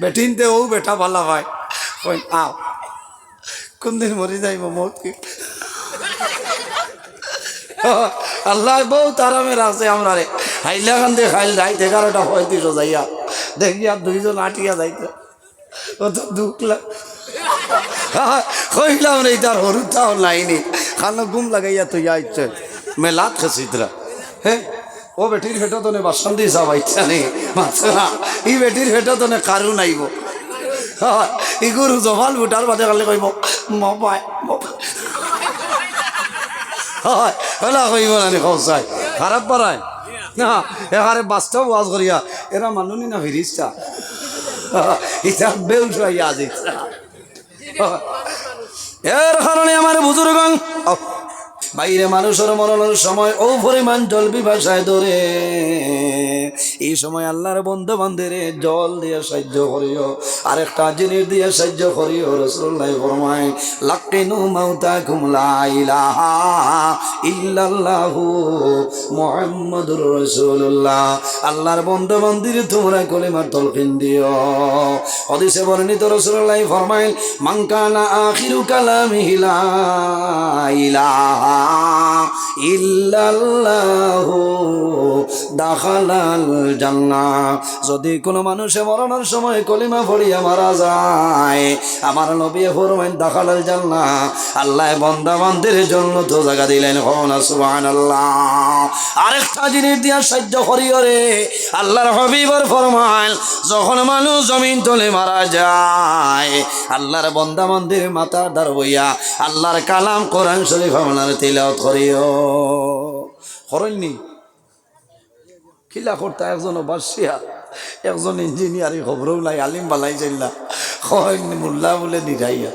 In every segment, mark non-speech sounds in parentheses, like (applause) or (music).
বেটিনতে ও বেটা ভালা ভাই। কই আও। কোন দিন মরি যাইব মত কি আল্লাহ বহুত আরামের আছে আমরা রে হাইলা কান্দে খাইল, রাইত এগারোটা পঁয়ত্রিশ যাইয়া। দেখি আর দুইজন আটিয়া যাইতে। ও তো দুঃখ কইলাম রে তার হরুতাও নাইনি। খানো গুম লাগাইয়া তুই আইছে মেলাত খেসিতরা হ্যাঁ ও বেটির ভেটো তো নে বাসন দিয়ে যাওয়া ইচ্ছা নেই মাত্রা ই বেটির ভেটো তো নে কারু নাইব ই গরু জমাল বুটার বাদে কালে কইব হয়, হলা না নি খসাই খারাপ পারায় না এখানে বাস্তব ওয়াজ করিয়া, এরা মানুনি না ফিরিস্তা ইটা বেউস হইয়া আজি। এর কারণে আমার বুজুর্গ বাইরে মানুষের মরণের সময় ও পরিমাণ জল বিভাষায় ধরে। এই সময় আল্লাহর বন্ধু বান্ধবে জল দিয়ে সাহায্য করিও, আরেকটা জিনিস দিয়ে সাহায্য করিও রসুল্লাহ ফরমায়, লাকিনু মাউতা কুমলা ইলাহা ইল্লাল্লাহু মুহাম্মাদুর রাসূলুল্লাহ। আল্লাহর বন্ধু বান্ধবে তোমরা কলিমার তলকিন দিও। হদিসে বর্ণিত রসুল্লাহ ফরমায় মাংকানা আখিরু কালামিহি লা ইলাহা ইল্লাল্লাহু দাখালাল যদি কোনো মানুষে মরণের সময় কলিমা পড়িয়া মারা যায়, আমার নবী ফরমাইন দাখালাল জান্নাহ আল্লাহ বন্দা বান্দির জন্য তো জায়গা দিলেন হন সুবহানাল্লাহ। আরেকটা জিনিস দিয়া সাহায্য করিও রে। আল্লাহর হবিবর ফরমাইল যখন মানুষ জমিন তলে মারা যায়, আল্লাহর বন্দা মন্দির মাথা দার বইয়া আল্লাহর কালাম কোরআন শরীফ আপনার তিলাওয়াত করিও। হরণনি খিলা করতে একজন বাসিয়া একজন ইঞ্জিনিয়ারিং খবরও নাই, আলিম বালাই চাইলা হয়নি মোল্লা বলে নিরাইয়া।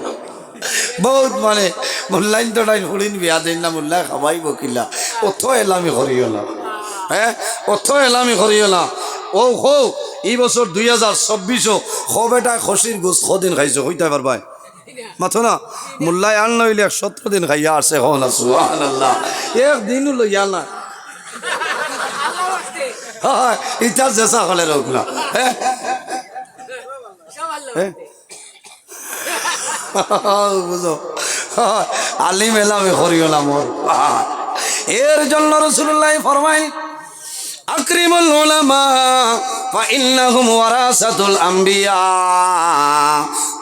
বহুত মানে মোল্লাইন তো নাই ফুড়িন বিয়া দিন না, মোল্লা খাবাই বকিলা অথ এলামি করিও না। হ্যাঁ অথ এলামি করিও না। ও হো, এই বছর দুই হাজার চব্বিশও খব এটা খসির গোস দিন খাইছো হইতে পারবাই মাথো না, মোল্লাই আন নইলে সতেরো দিন খাইয়া আসে হন সুহান আল্লাহ একদিনও লইয়া না হয় ইটার জেসা হলে রোগ না। হ্যাঁ বুঝো। আলিম এলামে হয়। এর জন্য রসুল্লাহ ফরমাই আকরিমুল উলামা ফা ইন্নাহুম ওয়ারাসাতুল আম্বিয়া।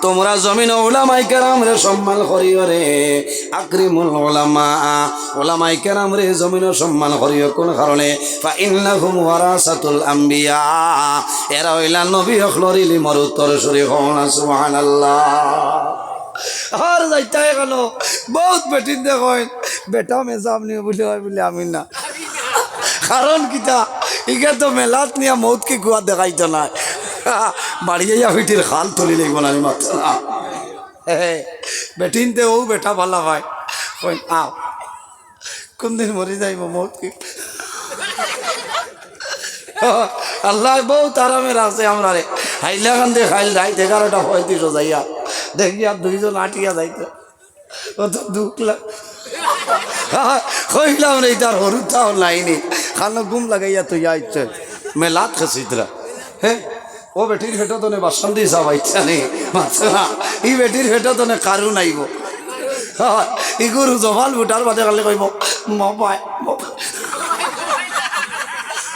তোমরা জমিন ওলামাই কেরাম রে সম্মান করিও রে, আকরিমুল ওলামা ওলামাই কেরাম রে জমিন সম্মান করিও কোন কারণে? ফা ইন্নাহুম ওয়ারাসাতুল আম্বিয়া। এরা হইলা নবী হখলরিলি মরুত্তর শরী হন সুবহানাল্লাহ। আর যাইতে কেন? বহুত বেটিন দেখেন। বেটা মেজাম নিয়ে বলে হয় বলে আমি না। কারণ কিতা ইকে তো মেলাত নিয়ে মৌতকে কুয়া দেখাইতো না বাড়িয়ে যা ফিটির খাল তুলি লাগবো না মাত্র বেটিনতে ও বেটা ভালা ভাই কই আও। কোন দিন মরি যাইব মৌতকে? আল্লাহ, বহুত আরামের আছে আমরা রে হাইলা কান্দে খাইল রাইত এগারোটা পঁয়ত্রিশ যাইয়া। দেখি আর দুইজন আটিয়া যাইতে। ও তো দুঃখ লাগ (laughs) কইলাম রে তার হরুতাও নাইনি খানো গুম লাগাইয়া তুই আইছে মেলাত খেসিতরা হ্যাঁ ও বেটির নে বাসন দিয়ে যাওয়া ইচ্ছা নেই ই বেটির ভেটো তো নে কারু নাইব। ই গরু জমাল বুটার বাদে কালে কইব মবাই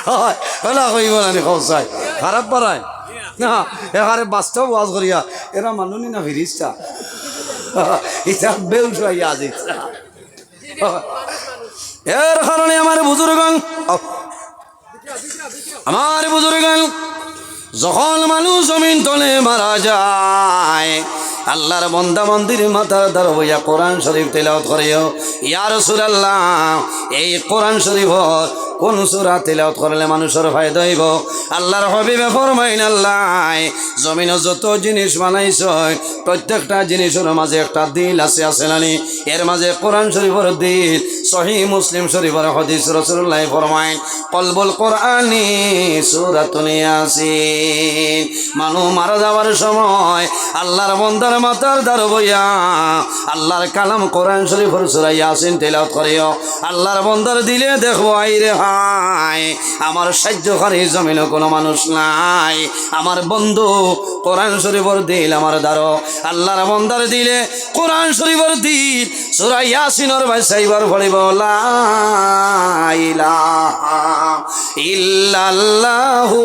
হয়, হলা কইব না খসাই খারাপ পারায় না এখানে বাস্তব ওয়াজ করিয়া এরা মানুনি না ফিরিস্তা ইটা বেউস হইয়া আজি। এর কারণে আমার বুজুর্গ আমার বুজুর্গ যখন মানুষ জমিন তলে মারা যায়, আল্লাহর বন্দা মন্দির মাথা দার হইয়া কোরআন শরীফ তেলাওয়াত করিও। ইয়ার সুরাল্লাহ এই কোরআন শরীফ কোন সূরা তেলাওয়াত করলে মানুষের ফায়দা হইব? আল্লাহর হবিবে ফরমাইন, আল্লাহ, জমিন যত জিনিস বানাইছ, প্রত্যেকটা জিনিসের মাঝে একটা দিল আছে আছে নানি এর মাঝে কোরআন শরীফের দিল, সহি মুসলিম শরীফের হদিস রসুল্লাহ ফরমাইন, কলবল কোরআনি সুরাতুন ইয়াসিন। মানুষ মারা যাওয়ার সময় আল্লাহর বন্দার মাতার দ্বার বইয়া আল্লাহর কালাম কোরআন শরীফর সুরা ইয়াসিন তেলাওয়াত করিও। আল্লাহর বন্দার দিলে দেখব আই রে হাই আমার সাহায্যকারী জমিনে কোনো মানুষ নাই। আমার বন্ধু কোরআন শরীফর দিল আমার দ্বারো। আল্লাহর বন্দার দিলে কোরআন শরীফর দিল। সুরা ইয়াসিনর ভাই সাইবার পড়িব লা ইলাহা ইল্লাল্লাহু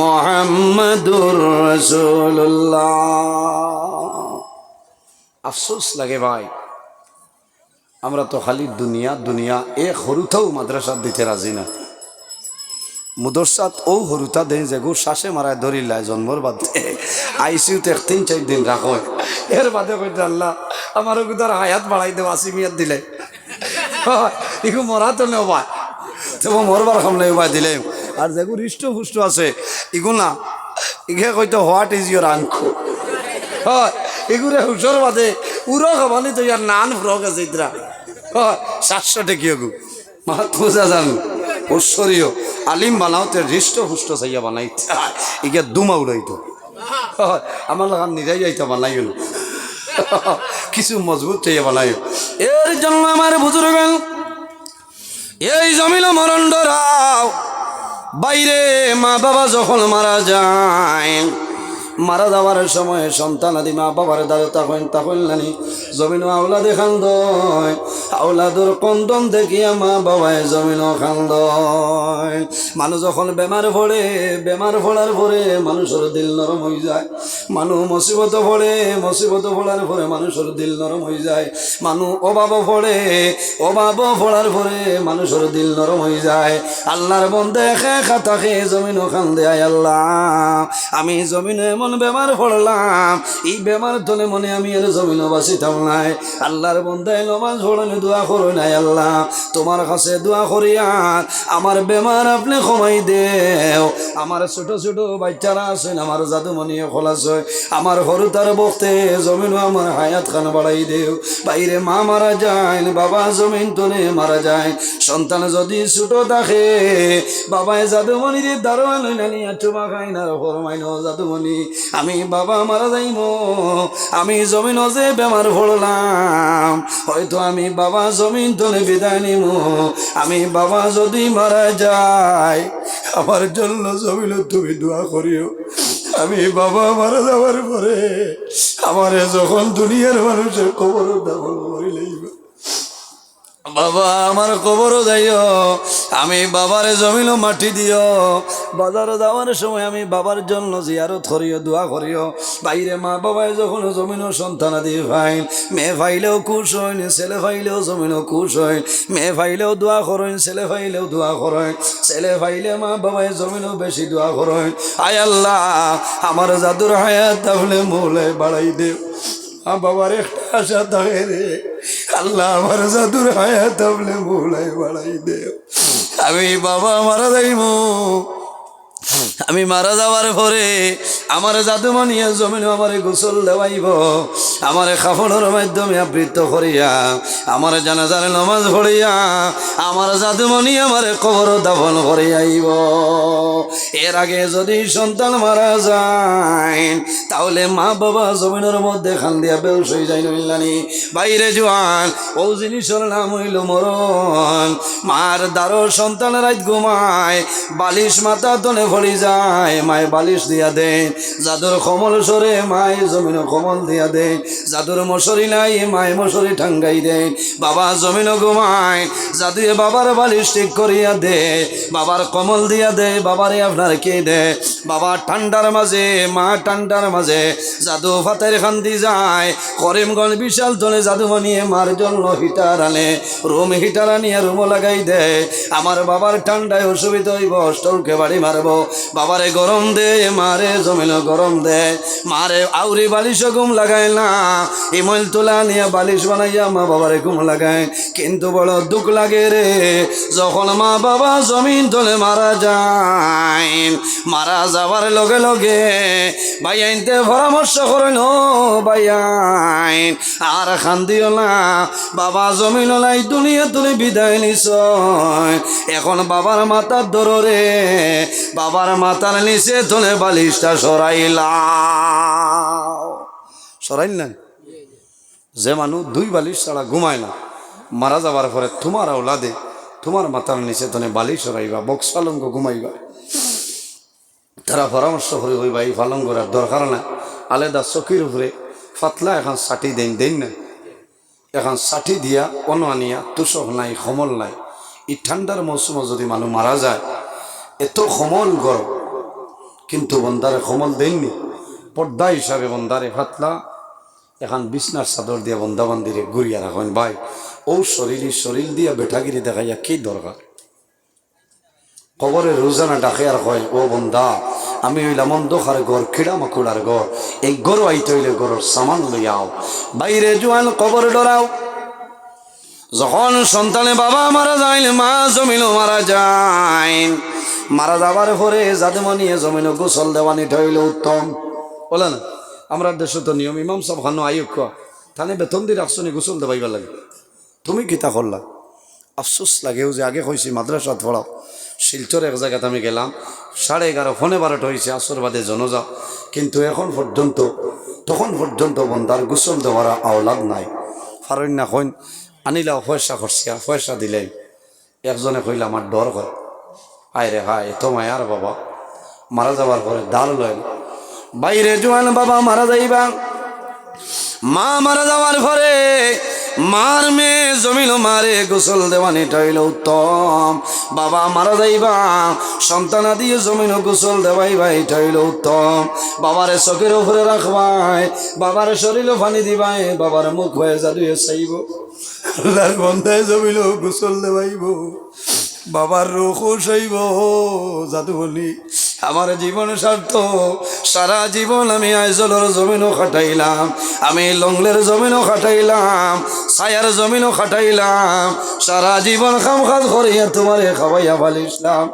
মুহাম্মাদুর রাসূলুল্লাহ। আফসোস লাগে ভাই। আমরা তো খালি দুনিয়া দুনিয়া, এ সৰুথাও মাদ্রাসাত দিতে রাজি না। মুদরসাত ও সৰুতা দেই যে গো শ্বাসে মাৰাই ধৰিলাই জন্মৰ বাদে। চিউতে তিন চাৰি দিন ৰাখো এর বাদে কইতে আল্লাহ আমার গোটার হায়াত বাড়াই দেব আসি মিয়াত দিলে। ইকু মরা তো নেওয়া তবু মরবার সামনে উপায় দিলে। আর যেগু হৃষ্ট পুষ্ট আছে ইগু না ইগে কইতো হোয়াট ইজ ইউর আঙ্কু? হয় এগুলো হুসর বাদে উড়ো খাবানি তো ইয়ার নান ফ্রক আছে ইতরা সাতশো টেকিও গু। বোঝা জান, ঐশ্বরীয়। আলিম বানাওতে হৃষ্ট পুষ্ট চাইয়া বানাই ইগে দুমা উড়াইতো আমার লাগান নিরাই যাইতো বানাইও কিছু মজবুত চাইয়া বানাইও। এর জন্য আমার বুজুর্গ এই জমিল মরণ ডরাও বাইরে মা বাবা যখন মারা যায়। মারা যাওয়ার সময় সন্তান আদি মা বাবার দাদু তখন তখন নানি জমিন আওলাদে খান্দ আওলাদুর কন্দন দেখিয়া মা বাবায় জমিন খান্দ মানুষ যখন বেমার পড়ে, বেমার পড়ার পরে মানুষের দিল নরম হয়ে যায়। মানুষ মুসিবত পড়ে, মুসিবত পড়ার পরে মানুষের দিল নরম হয়ে যায়। মানুষ অভাব পড়ে, অভাব পড়ার পরে মানুষের দিল নরম হয়ে যায়। আল্লাহর বন্ধে খে খাতাকে জমিন ওখান দেয় আল্লাহ। আমি জমিনে এমন বেমার পড়লাম। এই বেমার তলে মনে আমি আর জমিন বাঁচিতাম নাই। আল্লাহর বন্ধে নমাজ পড়লে দোয়া করো নাই আল্লাহ। তোমার কাছে দোয়া করিয়ার আমার বেমার আপনি কমাই দেও। আমার ছোট ছোট বাচ্চারা আছেন, আমার জাদুমণি খোল আছে। আমার সরু তার বক্তে জমিন আমার হায়াত খান বাড়াই দেও। বাইরে মা মারা যায়, বাবা জমিন তলে মারা যায়। সন্তান যদি ছোট থাকে বাবায় জাদুমণির দারোয়ান নানি খাই না। ফরমাই ন জাদুমণি আমি বাবা মারা যাইব, আমি জমিন যে বেমার পড়লাম হয়তো আমি বাবা জমিন তলে বিদায় নিব। আমি বাবা যদি মারা যায়, আমার জন্য জমিন তুমি দোয়া করিও। আমি বাবা মারা যাওয়ার পরে আমারে যখন দুনিয়ার মানুষের কবর দাবল করে লইব বাবা, আমার কবরও যাইও। আমি বাবারে জমিনও মাটি দিও। বাজারে যাওয়ার সময় আমি বাবার জন্য জিয়ারত করিও, দোয়া করিও। বাইরে মা বাবায় যখন জমিনও সন্তান আদি ফাইন মেয়ে ফাইলেও খুশ হইন, ছেলে ফাইলেও জমিনও খুশ হইন। মেয়ে ফাইলেও দোয়া করেন, ছেলে ফাইলেও দোয়া করেন। ছেলে ফাইলে মা বাবায় জমিনও বেশি দোয়া করেন। আয় আল্লাহ, আমার জাদুর হায়াত তাহলে মৌলে বাড়াই আমার বাবার একটা আশা থাকে রে। আল্লাহ আমার জাদুর হায়াত আপনি মোলাই বাড়াই দেও। আমি বাবা মারা যাইব আমি মারা যাওয়ার পরে আমার জাদু মানিয়ে জমিন আমার গোসল দেওয়াইব। আমার কাপড়ের মাধ্যমে আবৃত্ত করিয়া, আমার জানাজার নমাজ পড়িয়া, আমার জাদুমণি আমার কবর দাফন করে আইব এর আগে যদি সন্তান মারা যায়, তাহলে মা বাবা জমিনের মধ্যে খান দিয়া বেউস হয়ে যায় নইলানি বাইরে জোয়ান, ও জিনিসের নাম হইল মরণ। মার দ্বারো সন্তান রাত ঘুমায়, বালিশ মাথা তনে ভরি যায়, মায় বালিশ দিয়া দেন যাদুর কমল সরে মায় জমিন কমল দিয়া দেন। যাদুর মশারি নাই মায় মশারি ঠাঙ্গাই দেন বাবা জমিন ঘুমায় যাদুয়ে বাবার বালিশ ঠিক করিয়া দে। বাবার কমল দিয়া দে, বাবারে আপনার কে দে? বাবা ঠান্ডার মাঝে, মা ঠান্ডার মাঝে, জাদু ফাতের খান্দি যায়। করিমগঞ্জ বিশাল তলে জাদু বানিয়ে মার জন্য হিটার আনে। রুম হিটার আনিয়ে রুমও লাগাই দে। আমার বাবার ঠান্ডায় অসুবিধা হইব স্টোরকে বাড়ি মারবো। বাবারে গরম দে, মারে জমিল গরম দে। মারে আউরি বালিশ ঘুম লাগায় না। ইমল তোলা নিয়ে বালিশ বানাইয়া মা বাবারে ঘুম লাগায়। কিন্তু বড় দুঃখ লাগে রে, যখন মা বাবা জমিন তলে মারা যায়। মারা যাবার লগে লগে ভাই আইনতে পরামর্শ করেন ভাই আইন আর খান্দিও না। বাবা জমিন লাই দুনিয়া তুলে বিদায় নিছ এখন বাবার মাথার দররে, বাবার মাথার নিচে তোলে বালিশটা সরাইলা সরাইল নাই। যে মানুষ দুই বালিশ ছাড়া ঘুমায় না, মারা যাবার পরে তোমার আওলাদে, তোমার মাথার নিচে তনে বালিশ সরাইবা, বক্স পালঙ্গ ঘুমাইবা। তারা পরামর্শ করে এই পালঙ্গর আর দরকার না আলাদা চকির উপরে ফাতলা এখন ষাটি দেন দেন না এখন ষাটি দিয়া অন আনিয়া তুষক নাই, সমল নাই। এই ঠান্ডার মৌসুমে যদি মানুষ মারা যায়, এত সমল গরম। কিন্তু বন্দারে সমল দেননি। পর্দা হিসাবে বন্দারে ফাতলা এখন বিছনার চাদর দিয়া বন্দা বান্দিরে ঘুরিয়া রাখেন ভাই ও শরীর শরীর দিয়া বেঠাগিরি দেখাইয়া কি দরকার কবরে রোজানা ডাকে আর কয় ও বন্ধা আমি হইলাম অন্ধকার ঘর খিড়া মাকুড়ার ঘর এই গরু আইতে হইলে গরুর সামান লইয়াও বাইরে জোয়ান কবর ডরাও যখন সন্তানে বাবা মারা যায়, মা জমিন মারা যায় মারা যাবার পরে যাদের মনিয়ে জমিন গোসল দেওয়ানি হইল উত্তম। বলে না? আমরা দেশে তো নিয়ম, ইমাম সব খানো আয়ুক থানে বেতন দিয়ে রাখছো নি গোসল দেবাইবার লাগে। তুমি কিতা করলা আফসোস লাগেও যে আগে কইছি মাদ্রাসাত পড়াও শিলচর এক জায়গাতে আমি গেলাম। সাড়ে এগারো ফোনে বারোটা হয়েছে আসর জনজা কিন্তু এখন পর্যন্ত তখন পর্যন্ত বন্দার গোসল দেওয়ার আওলাদ নাই। ফারণ্যা কইন, আনিলাও পয়সা খরচিয়া পয়সা দিলে একজনে কইলে আমার ডর করে আয় রে হায় এত মায়ার বাবা। মারা যাবার পরে দাল লয় বাইরে জোয়ান বাবা মারা যাইবা। মা মারা যাওয়ার পরে মার মেয়ে জমিল মারে গোসল দেওয়ানি টাইল উত্তম। বাবা মারা যাইবা, সন্তানা দিয়ে জমিন গোসল দেওয়াই ভাই টাইল উত্তম। বাবারে চোখের উপরে রাখবাই, বাবার শরীরও পানি দিবাই, বাবার মুখ হয়ে জাদুয়ে চাইব। আল্লাহর বন্ধায় জমিল গোসল দেওয়াইব, বাবার রোখও সইব জাদুবলি আমার জীবন স্বার্থ। সারা জীবন আমি আইজলের জমিনও খাটাইলাম, আমি লংলের জমিনও খাটাইলাম, ছায়ার জমিনও খাটাইলাম। সারা জীবন খাম খাত করিয়া তোমারে খাওয়াইয়া ফালিসলাম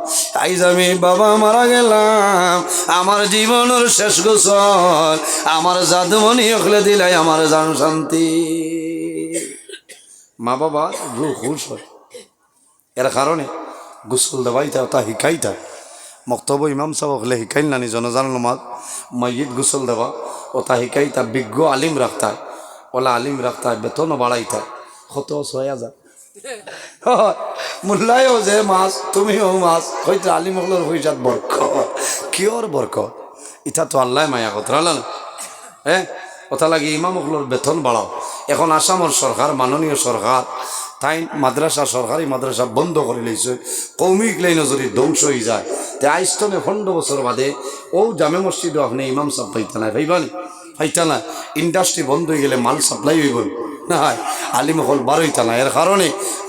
আইজ আমি বাবা মারা গেলাম, আমার জীবনের শেষ গোসল, আমার জাদুমণি অখলে দিলাই আমার জান শান্তি। মা বাবা রু খুশ হয়। এর কারণে গোসল দেওয়াইতা, তা শিকাইতা মক্তব্য ইমাম সাহেব হলে শিকাইল নানি, জনজান নমাজ মসজিদ গোসল দেওয়া ও তা শিকাইতা বিজ্ঞ আলিম রাখতা ওলা আলিম রাখতা বেতনও বাড়াইতা কত ছয় হাজার মোল্লায়ও যে মাছ তুমিও মাছ। হয়তো আলিম হকলের হইজাত বরক কিয়র বরক ইটা তো আল্লাহ মায়া কথা না হ্যাঁ কথা লাগে ইমাম হকলের বেতন বাড়াও এখন আসামর সরকার মাননীয় সরকার তাই মাদ্রাসা সরকারি মাদ্রাসা বন্ধ করে লইছে। কৌমিক লাইন যদি ধ্বংস হয়ে যায়, তে আইস্তনে পনেরো বছর বাদে ও জামে মসজিদও আপনি ইমাম সাহ পাইতা নাই ভাইবানি ইন্ডাস্ট্রি বন্ধ হয়ে গেলে মাল সাপ্লাই হইব না? হয় আলিমহল বারোইতা না এর কারণে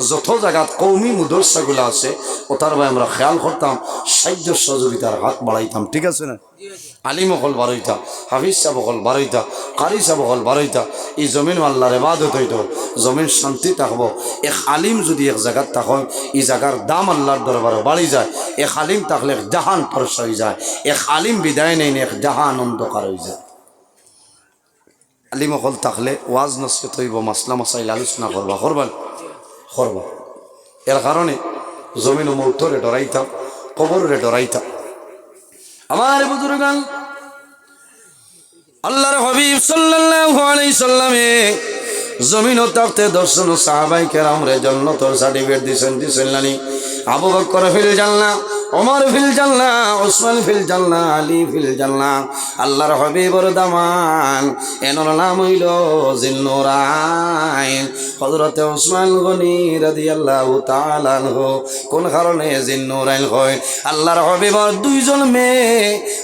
যত জায়গাত কৌমি মুদরসাগুলো আছে ও তার আমরা খেয়াল করতাম, সাহায্য সহযোগিতার হাত বাড়াইতাম, ঠিক আছে না? আলিম হল বারোইতা, হাফিজ সাহেব হল বারোইতা, কারি সাহেব হল বারোইতা, এই জমিন আল্লাহর এবাদত হইত, জমিন শান্তি থাকব। এক আলিম যদি এক জায়গাত থাক এই জায়গার দাম আল্লাহর দরবারে বাড়ি যায়। এক আলিম থাকলে এক জাহান পরশ হয়ে যায়। এক আলিম বিদায় নেই, এক জাহান অন্ধকার হয়ে যায়। আলিম হল থাকলে ওয়াজ নসিহত হইব, মাসলা মাসাইল আলোচনা করবা করবা? করবা। এর কারণে জমিন মৌতরে ডরাইতাম কবরে ডরাইতাম আমার বুজুর্গান, আল্লাহর হবিব সাল্লাল্লাহু সাল্লামে জমিন ও তাকতে দর্শন সাহাবাই কেরাম রে জন্নতর সার্টিফিকেট দিছেন দিছেন নানি আবু বকর ফিল জান্নাহ, ওমর ফিল জান্নাহ, ওসমান ফিল জান্নাহ, আলী ফিল জান্নাহ, আল্লাহর হবিবর দামান। এনর নাম হইল জিন্নুরাইন হযরতে ওসমান গনি রাদিয়াল্লাহু তাআলা আনহু, কোন কারণে জিন্নুরাইন হয়? আল্লাহর হবিবর দুইজন মেয়ে,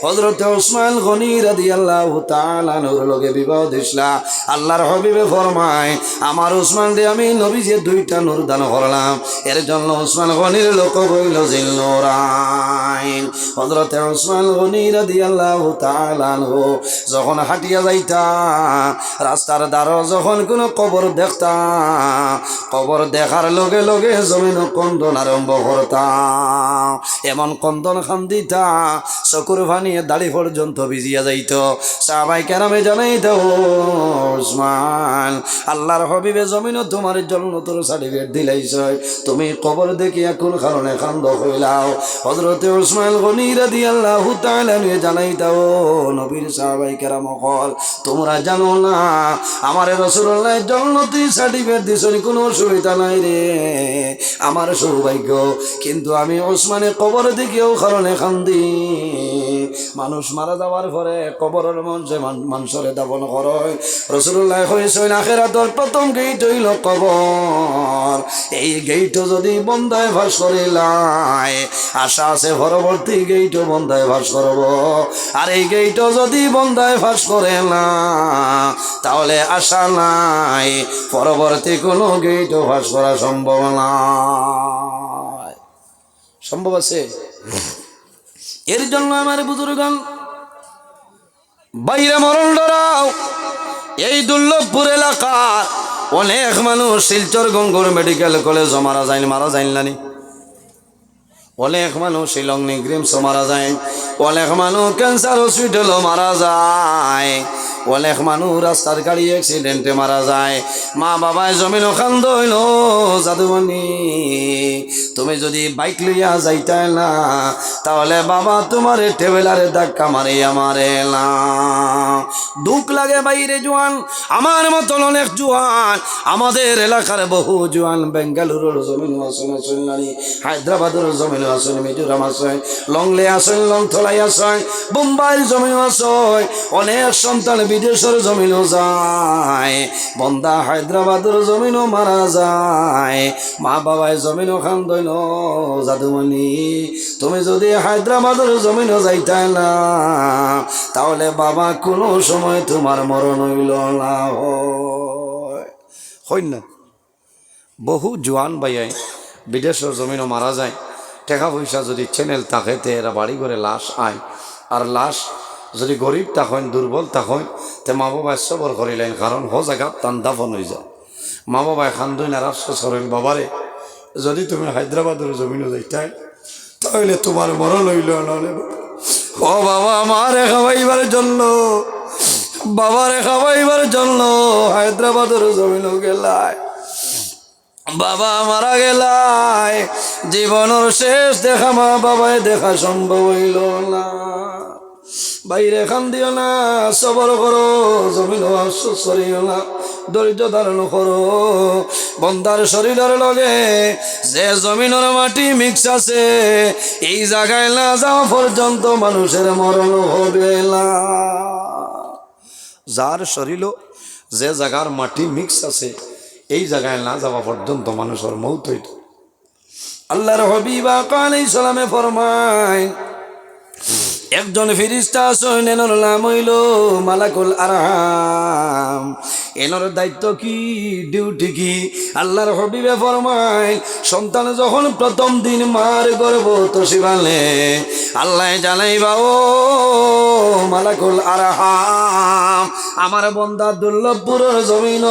হযরতে ওসমান গনি রাদিয়াল্লাহু তাআলা আনহুর লগে বিবাহ দিছলা আল্লাহর হবিবে ফরমায়, আমার ওসমান দিয়ে আমি নবী যে দুইটা নূর দান করলাম। এর জন্য ওসমান গনির লোক হইল যখন হাঁটিয়া যাইতা, রাস্তার যখন কোনো কবর দেখতা, কবর দেখার লগে লগে জমিন কন্দন আরম্ভ করতা। এমন কন্দন খান দিতা চকুর ভানিয়ে দাড়ি পর্যন্ত ভিজিয়া যাইত। সাহাবাই কেরামে জানাই ওসমান, আল্লাহর হবিবে জমিন তোমার জন্য তোর সার্টিফিকেট দিলাইছ। তুমি কবর দেখিয়া কোন কারণে কান্দ হইলাও। হজরতে ওসমাইল গনি রাদি আল্লাহ নিয়ে জানাইতাও, নবীর সাহাবাই কেরাম তোমরা জানো না, আমার রসুল্লাহ জন্নতি সার্টিফিকেট দিছনি, কোনো অসুবিধা নাই রে। আমার সৌভাগ্য, কিন্তু আমি ওসমানের কবর দিকেও কারণে কান্দি মানুষ মারা যাওয়ার পরে কবরের মঞ্চে মান- মানুষরে দাপন করে রসুল্লাহ হয়েছেন আখেরাতর প্রথম গেইট হইল কবর। এই গেইট যদি বন্ধায় ভাস করিলাই আশা আছে পরবর্তী গেইটও বন্ধায় ভাস করব। আর এই গেইটও যদি বন্ধায় ভাস করে না, তাহলে আশা নাই, পরবর্তী কোনো গেইটও ভাস করা সম্ভব নয় সম্ভব আছে? এর জন্য আমার বুজুর্গান বাইরে মরণ ডরাও। এই দুর্লভপুর এলাকা অনেক মানুষ শিলচর গঙ্গুর মেডিকেল কলেজ মারা যায় মারা যায় নানি অনেক মানুষ শিলং নিগ্রিমস মারা যায়। অনেক মানুষ ক্যান্সার হসপিটালও মারা যায়। অনেক মানুষ রাস্তার গাড়ি অ্যাক্সিডেন্টে মারা যায়। মা বাবায় জমিন খান্দ হইল জাদুমণি। তুমি যদি বাইক লইয়া যাইতে না, তাহলে বাবা তোমার টেবেলারে ধাক্কা মারে না। দুঃখ লাগে বাইরে জোয়ান, আমার মতন অনেক জোয়ান। আমাদের এলাকার বহু জোয়ান বেঙ্গালুরুর জমিন আসেন আসেন হায়দ্রাবাদের জমিন আসেন মিজোরাম আসেন লংলে আসেন লংথলাই আসেন বোম্বাইয়ের জমিন আসেন অনেক সন্তান বিদেশের জমিনও যায়, বন্দা হায়দ্রাবাদের জমিনও মারা যায়, মা বাবায় জমিনও খান দইল জাদুমণি তুমি যদি হায়দ্রাবাদের জমিনও যাইতাই না, তাহলে বাবা কোনো সময় তোমার মরণ হইল না হয়। না বহু জোয়ান বাইয়াই বিদেশের জমিনও মারা যায়। টাকা পয়সা যদি চ্যানেল থাকে, তে এরা বাড়ি করে লাশ আয়। আর লাশ যদি গরিব থাকেন দুর্বল থাকেন তে মা বাবায় সবর করিলেন কারণ হ জায়গা তান দাফন হয়ে যায়। মা বাবায় খান্দই না রাষ্ট্র সরেন, বাবারে, যদি তুমি হায়দ্রাবাদের জমিনও যাইতাই, তাহলে তোমার মরণ হইল নাহলে ও বাবা আমারে খাওয়াইবার জন্য, বাবারে খাওয়াইবার জন্য হায়দ্রাবাদের জমিনও গেলায়। বাবা মারা গেলায়। জীবনের শেষ দেখা মা বাবায় দেখা সম্ভব হইল না। বাইরে খান দিও না, সবর করো জমিন সরিও না। ধৈর্য ধারণ করো বন্দার শরীরের লগে যে জমিনের মাটি মিক্স আছে, এই জায়গায় না যাওয়া পর্যন্ত মানুষের মরণ হবে না। যার শরীর যে জায়গার মাটি মিক্স আছে এই জায়গায় না যাওয়া পর্যন্ত মানুষের মৌত হইত। আল্লাহর হবিবা কান সালামে ফরমায় একজন ফিরিস্তা আসেন, এনর নাম হইল মালাকুল আরহাম এনর দায়িত্ব কি? ডিউটি কি? আল্লাহর হবিবে ফরমায় সন্তান যখন প্রথম দিন মার গর্ব তো শিবালে আল্লাহ জানাইবা, ও মালাকুল আরহাম আমার বন্দা দুর্লভপুরের জমিন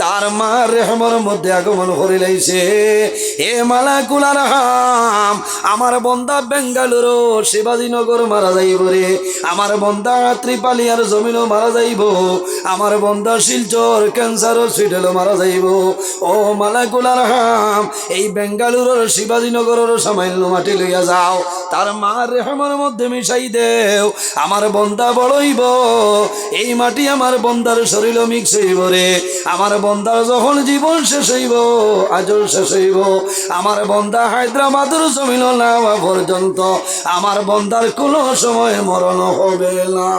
তার মার রেহমর মধ্যে আগমন করে লাইছে এ মালাকুল আরহাম আমার বন্দা বেঙ্গালুরু শিবাজীনগর মারা যাইব রে। আমার বন্দা ত্রিপালিয়ার জমিনও মারা যাইব। আমার বন্দা শিলচর ক্যান্সার হসপিটালও মারা যাইব। ও মালাকুল আরহাম, এই বেঙ্গালুরুর শিবাজীনগরের সামান্য মাটি লইয়া যাও। তার মার রেহমর মধ্যে মিশাই দেও। আমার বন্দা বড়ইব এই মাটি আমার বন্দার শরীর মিক্স হইব রে। আমার বন্দার যখন জীবন শেষ হইব, আজও শেষ হইব। আমার বন্দা হায়দ্রাবাদের জমিন না পর্যন্ত। আমার বন্দার কোনো সময় মরণ হবে না।